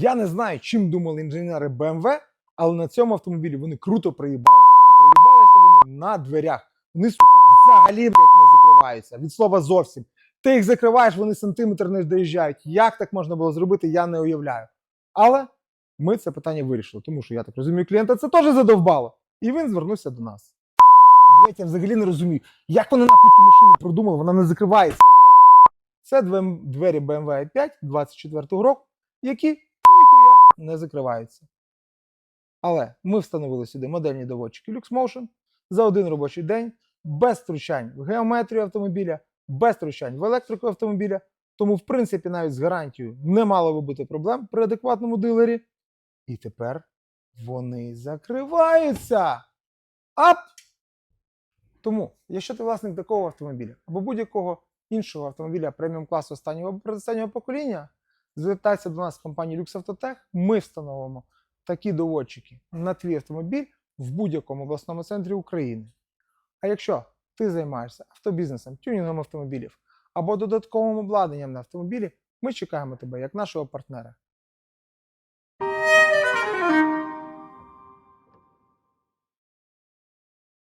Я не знаю, чим думали інженери BMW, але на цьому автомобілі вони круто приїбалися. А приїбалися вони на дверях. Вони, сука, взагалі, блядь, не закриваються. Від слова зовсім. Ти їх закриваєш, вони сантиметр не доїжджають. Як так можна було зробити, я не уявляю. Але ми це питання вирішили, тому що я так розумію, клієнта це теж задовбало. І він звернувся до нас. Блять, я взагалі не розумію, як вони нахуй цю машину продумали, вона не закривається, блядь. Це двері BMW i5 24-го року, які не закриваються. Але ми встановили сюди модельні доводчики LuxMotion за один робочий день, без втручань в геометрію автомобіля, без втручань в електрику автомобіля. Тому, в принципі, навіть з гарантією не мало би бути проблем при адекватному дилері. І тепер вони закриваються. Ап! Тому, якщо ти власник такого автомобіля або будь-якого іншого автомобіля преміум класу останнього або передостаннього покоління, звертайся до нас в компанії Autotech, Ми встановимо такі доводчики на твій автомобіль в будь-якому обласному центрі України. А якщо ти займаєшся автобізнесом, тюнінгом автомобілів або додатковим обладнанням на автомобілі, ми чекаємо тебе як нашого партнера.